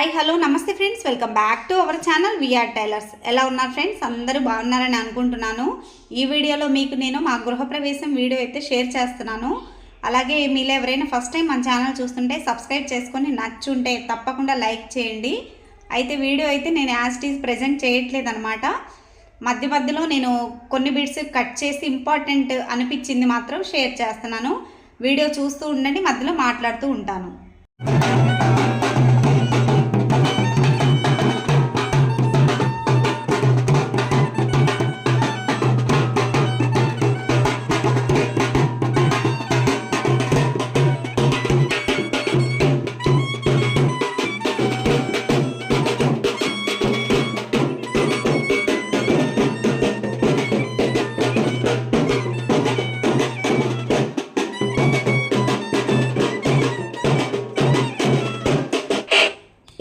Hi hello నమస్తే friends. Welcome back to our channel VR tailors. ఎలా ఉన్నారు friends? అందరూ బాగున్నారని అనుకుంటున్నాను. ఈ వీడియోలో మీకు నేను మా గృహప్రవేశం వీడియో అయితే షేర్ చేస్తున్నాను. అలాగే మీలో ఎవరైనా ఫస్ట్ టైం మన ఛానల్ చూస్తుంటే సబ్స్క్రైబ్ చేసుకొని నచ్చుంటే తప్పకుండా లైక్ చేయండి. అయితే వీడియో అయితే నేను యాజ్టీస్ ప్రజెంట్ చేయట్లేదు అనమాట మధ్య మధ్యలో నేను కొన్ని బిట్స్ కట్ చేసి ఇంపార్టెంట్ అనిపించింది మాత్రం షేర్ చేస్తున్నాను. వీడియో చూస్తూ ఉండండి మధ్యలో మాట్లాడుతూ ఉంటాను.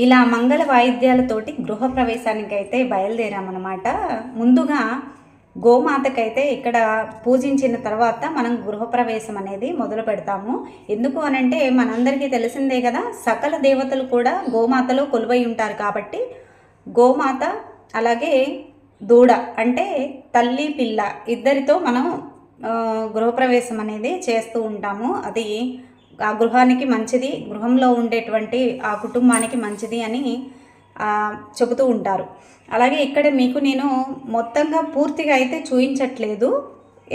ఇలా మంగళ వాయిద్యాలతోటి గృహప్రవేశానికి అయితే బయలుదేరామన్నమాట. ముందుగా గోమాతకైతే ఇక్కడ పూజించిన తర్వాత మనం గృహప్రవేశం అనేది మొదలు పెడతాము. ఎందుకు అనంటే మనందరికీ తెలిసిందే కదా సకల దేవతలు కూడా గోమాతలో కొలువై ఉంటారు కాబట్టి గోమాత అలాగే దూడ అంటే తల్లి పిల్ల ఇద్దరితో మనం గృహప్రవేశం అనేది చేస్తూ ఉంటాము. అది ఆ గృహానికి మంచిది గృహంలో ఉండేటువంటి ఆ కుటుంబానికి మంచిది అని చెబుతూ ఉంటారు. అలాగే ఇక్కడ మీకు నేను మొత్తంగా పూర్తిగా అయితే చూపించట్లేదు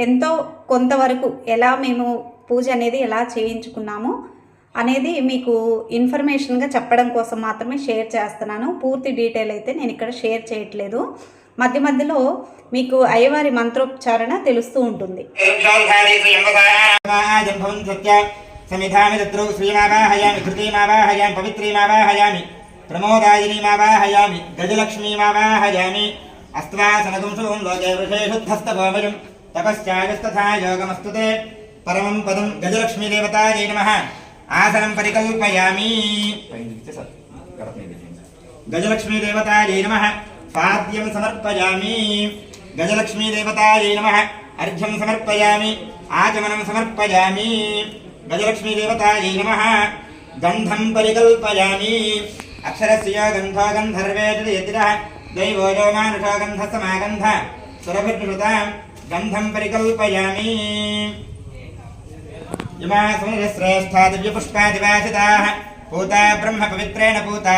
ఎంతో కొంతవరకు ఎలా మేము పూజ అనేది ఎలా చేయించుకున్నాము అనేది మీకు ఇన్ఫర్మేషన్గా చెప్పడం కోసం మాత్రమే షేర్ చేస్తున్నాను. పూర్తి డీటెయిల్ అయితే నేను ఇక్కడ షేర్ చేయట్లేదు. మధ్య మధ్యలో మీకు అయ్యవారి మంత్రోచ్చారణ తెలుస్తూ ఉంటుంది. समिधामि तत्रौ श्रीमावाहयामि धृतीमावाहयामि पवित्रीमावाहयामि प्रमोदायिनीमावाहयामि गजलक्ष्मीमावाहयामि अस्त्वासनगुंशुं लोके वृषेषुद्धस्तभोमयम् तपश्चायस्तथा योगमस्तु ते, परमं पदं गजलक्ष्मीदेवतायै नमः। आसनं परिकल्पयामि। गजलक्ष्मीदेवतायै नमः। पाद्यं समर्पयामि। गजलक्ष्मीदेवतायै नमः। अर्घ्यं समर्पयामि। आचमनं समर्पयामि। गजलक्ष्मीदेवतायै नमः। गन्धं परिकल्पयामि। अक्षरस्य गन्धो गन्धर्वेति यदिरः दैवो यो मानुषो गन्धसमागन्ध। सुरभिर्नृता। गन्धं परिकल्पयामि। इमा सुमृश्रेष्ठा दिव्यपुष्पादिवासिताः पूता ब्रह्मपवित्रेण पूता।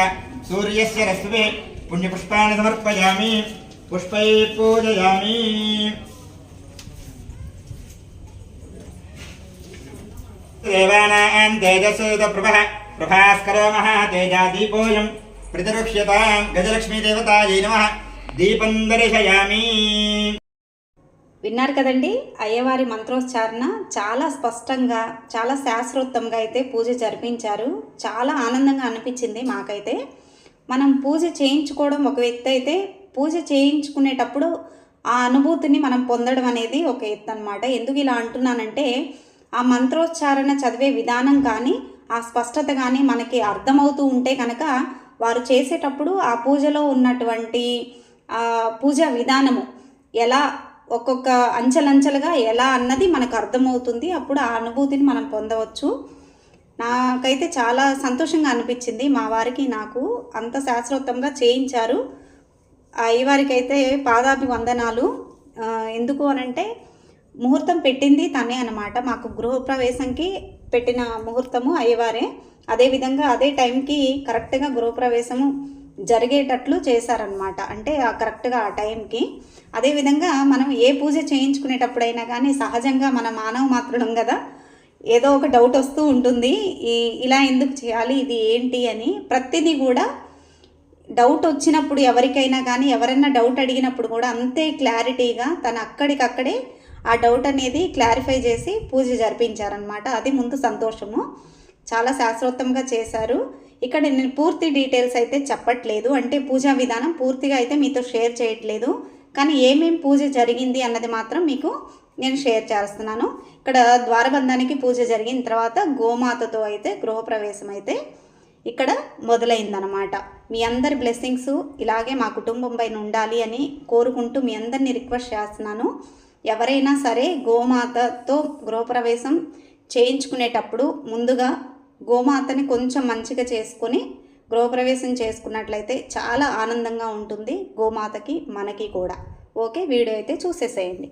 सूर्यस्य रश्मिः पुण्यपुष्पाणि समर्पयामि। पुष्पैः पूजयामि। దేవానాం తేజస్సుత ప్రభ. ప్రభాస్కరో మహాతేజా దీపోయం ప్రతిరుష్యతాం గజలక్ష్మీదేవతాయై దీపం దర్శయామి. విన్నారు కదండి అయ్యవారి మంత్రోచ్చారణ చాలా స్పష్టంగా చాలా శాస్త్రోత్తంగా అయితే పూజ జరిపించారు. చాలా ఆనందంగా అనిపించింది మాకైతే. మనం పూజ చేయించుకోవడం ఒక వ్యక్తి అయితే పూజ చేయించుకునేటప్పుడు ఆ అనుభూతిని మనం పొందడం అనేది ఒక ఎత్తు అనమాట ఎందుకు ఇలా అంటున్నానంటే ఆ మంత్రోచ్చారణ చదివే విధానం కానీ ఆ స్పష్టత కానీ మనకి అర్థమవుతూ ఉంటే కనుక వారు చేసేటప్పుడు ఆ పూజలో ఉన్నటువంటి పూజా విధానము ఎలా ఒక్కొక్క అంచెలంచెలుగా ఎలా అన్నది మనకు అర్థమవుతుంది. అప్పుడు ఆ అనుభూతిని మనం పొందవచ్చు. నాకైతే చాలా సంతోషంగా అనిపించింది. మా వారికి నాకు అంత శాస్త్రోత్తంగా చేయించారు. ఆ అయ్యవారికి అయితే పాదాభి వందనాలు ఎందుకు అనంటే ముహూర్తం పెట్టింది తనే అనమాట మాకు గృహప్రవేశంకి పెట్టిన ముహూర్తము అయ్యవారే. అదేవిధంగా అదే టైంకి కరెక్ట్గా గృహప్రవేశము జరిగేటట్లు చేశారనమాట అంటే ఆ కరెక్ట్గా ఆ టైంకి. అదేవిధంగా మనం ఏ పూజ చేయించుకునేటప్పుడైనా కానీ సహజంగా మన మానవ మాత్రం కదా ఏదో ఒక డౌట్ వస్తూ ఉంటుంది. ఈ ఇలా ఎందుకు చేయాలి ఇది ఏంటి అని ప్రతిదీ కూడా డౌట్ వచ్చినప్పుడు ఎవరికైనా కానీ ఎవరైనా డౌట్ అడిగినప్పుడు కూడా అంతే క్లారిటీగా తను అక్కడికక్కడే ఆ డౌట్ అనేది క్లారిఫై చేసి పూజ జరిపించారనమాట అది ముందు సంతోషము. చాలా శాస్త్రోత్తంగా చేశారు. ఇక్కడ నేను పూర్తి డీటెయిల్స్ అయితే చెప్పట్లేదు. అంటే పూజా విధానం పూర్తిగా అయితే మీతో షేర్ చేయట్లేదు. కానీ ఏమేమి పూజ జరిగింది అన్నది మాత్రం మీకు నేను షేర్ చేస్తున్నాను. ఇక్కడ ద్వారబంధానికి పూజ జరిగిన తర్వాత గోమాతతో అయితే గృహప్రవేశం అయితే ఇక్కడ మొదలైందనమాట మీ అందరి బ్లెస్సింగ్స్ ఇలాగే మా కుటుంబం పైన ఉండాలి అని కోరుకుంటూ మీ అందరినీ రిక్వెస్ట్ చేస్తున్నాను. ఎవరైనా సరే గోమాతతో గృహప్రవేశం చేయించుకునేటప్పుడు ముందుగా గోమాతని కొంచెం మంచిగా చేసుకొని గృహప్రవేశం చేసుకున్నట్లయితే చాలా ఆనందంగా ఉంటుంది గోమాతకి మనకి కూడా. ఓకే వీడియో అయితే చూసేసేయండి.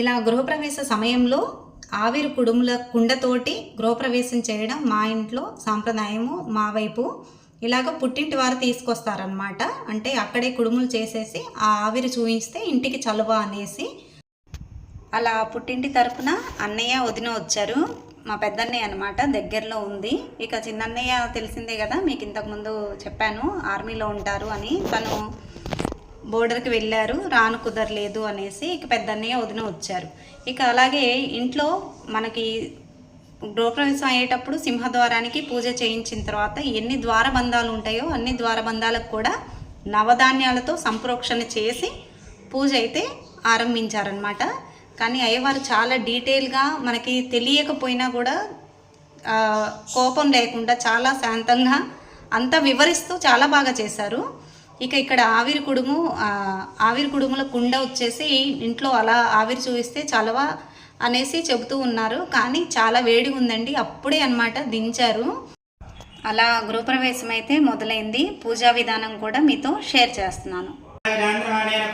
ఇలా గృహప్రవేశ సమయంలో ఆవిరి కుడుముల కుండతోటి గృహప్రవేశం చేయడం మా ఇంట్లో సాంప్రదాయము. మా వైపు ఇలాగ పుట్టింటి వారు తీసుకొస్తారనమాట అంటే అక్కడే కుడుములు చేసేసి ఆ ఆవిరి చూపిస్తే ఇంటికి చలువ అనేసి. అలా పుట్టింటి తరపున అన్నయ్య వదిన వచ్చారు. మా పెద్దన్నయ్య అనమాట దగ్గరలో ఉంది. ఇక చిన్నన్నయ్య తెలిసిందే కదా మీకు ఇంతకుముందు చెప్పాను ఆర్మీలో ఉంటారు అని. తను బోర్డర్కి వెళ్ళారు రాను కుదరలేదు అనేసి ఇక పెద్దన్నయ్య వదిన వచ్చారు. ఇక అలాగే ఇంట్లో మనకి గృహప్రవేశం అయ్యేటప్పుడు సింహద్వారానికి పూజ చేయించిన తర్వాత ఎన్ని ద్వారబంధాలు ఉంటాయో అన్ని ద్వారబంధాలకు కూడా నవధాన్యాలతో సంప్రోక్షణ చేసి పూజ అయితే ఆరంభించారనమాట కానీ అయ్యవారు చాలా డీటెయిల్గా మనకి తెలియకపోయినా కూడా కోపం లేకుండా చాలా శాంతంగా అంతా వివరిస్తూ చాలా బాగా చేశారు. ఇక ఇక్కడ ఆవిరి కుడుము ఆవిరి కుడుముల కుండ వచ్చేసి ఇంట్లో అలా ఆవిరి చూపిస్తే చలవ అనేసి చెబుతూ ఉన్నారు. కానీ చాలా వేడి ఉందండి. అప్పుడే అనమాట దించారు. అలా గృహప్రవేశం అయితే మొదలైంది. పూజా విధానం కూడా మీతో షేర్ చేస్తున్నాను. చాంద్రమాణేన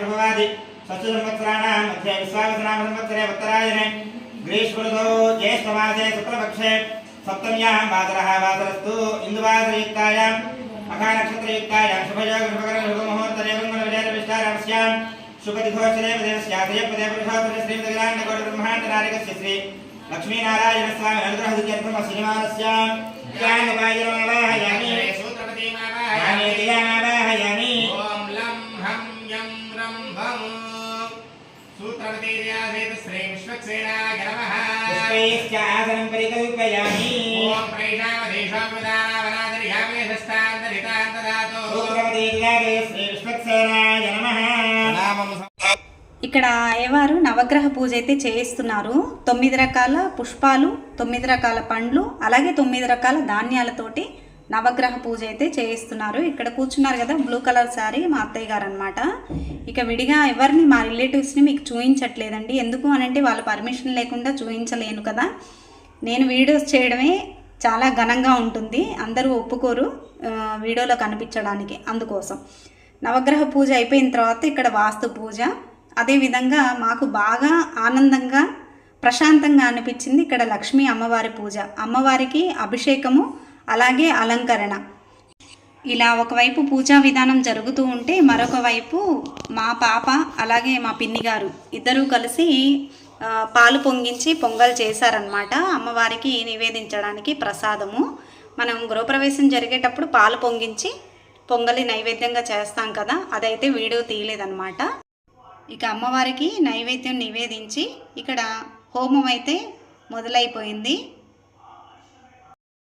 సప్తమ్యాం अखानक्षत्रयुक्तायां शुभयोगशुभकरणशुभमुहूर्तदेवङ्गलविजयनिष्ठारामस्यां शुभतिघोषदेवदेवस्याधयपदेवपुरुषोत्तरश्रीमदग्राण्डकोटिब्रह्माण्डनारकस्य श्री लक्ष्मीनारायणस्वामि अनुग्रहदुत्यर्थम् श्रीमानस्यां ज्ञानवायुरमावाहयामि ఇక్కడ అయ్యవారు నవగ్రహ పూజ అయితే చేయిస్తున్నారు. తొమ్మిది రకాల పుష్పాలు తొమ్మిది రకాల పండ్లు అలాగే తొమ్మిది రకాల ధాన్యాలతోటి నవగ్రహ పూజ అయితే చేయిస్తున్నారు. ఇక్కడ కూర్చున్నారు కదా బ్లూ కలర్ శారీ మా అత్తయ్య గారు అనమాట ఇక విడిగా ఎవరిని మా రిలేటివ్స్ని మీకు చూపించట్లేదండి ఎందుకు అనంటే వాళ్ళ పర్మిషన్ లేకుండా చూపించలేను కదా. నేను వీడియోస్ చేయడమే చాలా ఘనంగా ఉంటుంది. అందరూ ఒప్పుకోరు వీడియోలో కనిపించడానికి అందుకోసం. నవగ్రహ పూజ అయిపోయిన తర్వాత ఇక్కడ వాస్తు పూజ. అదేవిధంగా మాకు బాగా ఆనందంగా ప్రశాంతంగా అనిపించింది ఇక్కడ లక్ష్మీ అమ్మవారి పూజ. అమ్మవారికి అభిషేకము అలాగే అలంకరణ. ఇలా ఒకవైపు పూజా విధానం జరుగుతూ ఉంటే మరొక వైపు మా పాప అలాగే మా పిన్ని గారు ఇద్దరూ కలిసి పాలు పొంగించి పొంగల్ చేశారనమాట అమ్మవారికి నివేదించడానికి ప్రసాదము. మనం గృహప్రవేశం జరిగేటప్పుడు పాలు పొంగించి పొంగలి నైవేద్యంగా చేస్తాం కదా అదైతే వీడియో తీయలేదన్నమాట. ఇక అమ్మవారికి నైవేద్యం నివేదించి ఇక్కడ హోమం అయితే మొదలైపోయింది.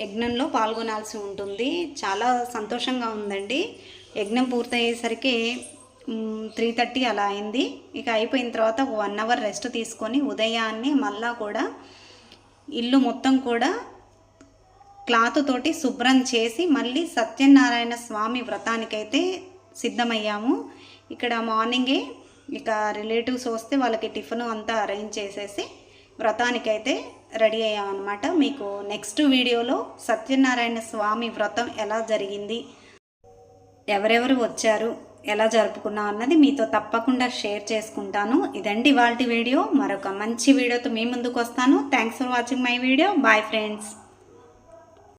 యజ్ఞంలో పాల్గొనాల్సి ఉంటుంది. చాలా సంతోషంగా ఉందండి. యజ్ఞం పూర్తయ్యేసరికి త్రీ థర్టీ అలా అయింది. ఇక అయిపోయిన తర్వాత ఒక వన్ అవర్ రెస్ట్ తీసుకొని ఉదయాన్నే మళ్ళా కూడా ఇల్లు మొత్తం కూడా క్లాత్ తోటి శుభ్రం చేసి మళ్ళీ సత్యనారాయణ స్వామి వ్రతానికైతే సిద్ధమయ్యాము. ఇక్కడ మార్నింగే ఇక రిలేటివ్స్ వస్తే వాళ్ళకి టిఫిన్ అంతా అరేంజ్ చేసేసి వ్రతానికైతే రెడీ అయ్యామన్నమాట. మీకు నెక్స్ట్ వీడియోలో సత్యనారాయణ స్వామి వ్రతం ఎలా జరిగింది ఎవరెవరు వచ్చారు ఎలా జరుపుకున్నాం అన్నది మీతో తప్పకుండా షేర్ చేసుకుంటాను. ఇదండి వాళ్ళ వీడియో. మరొక మంచి వీడియోతో మీ ముందుకు వస్తాను. Thanks for watching my video bye friends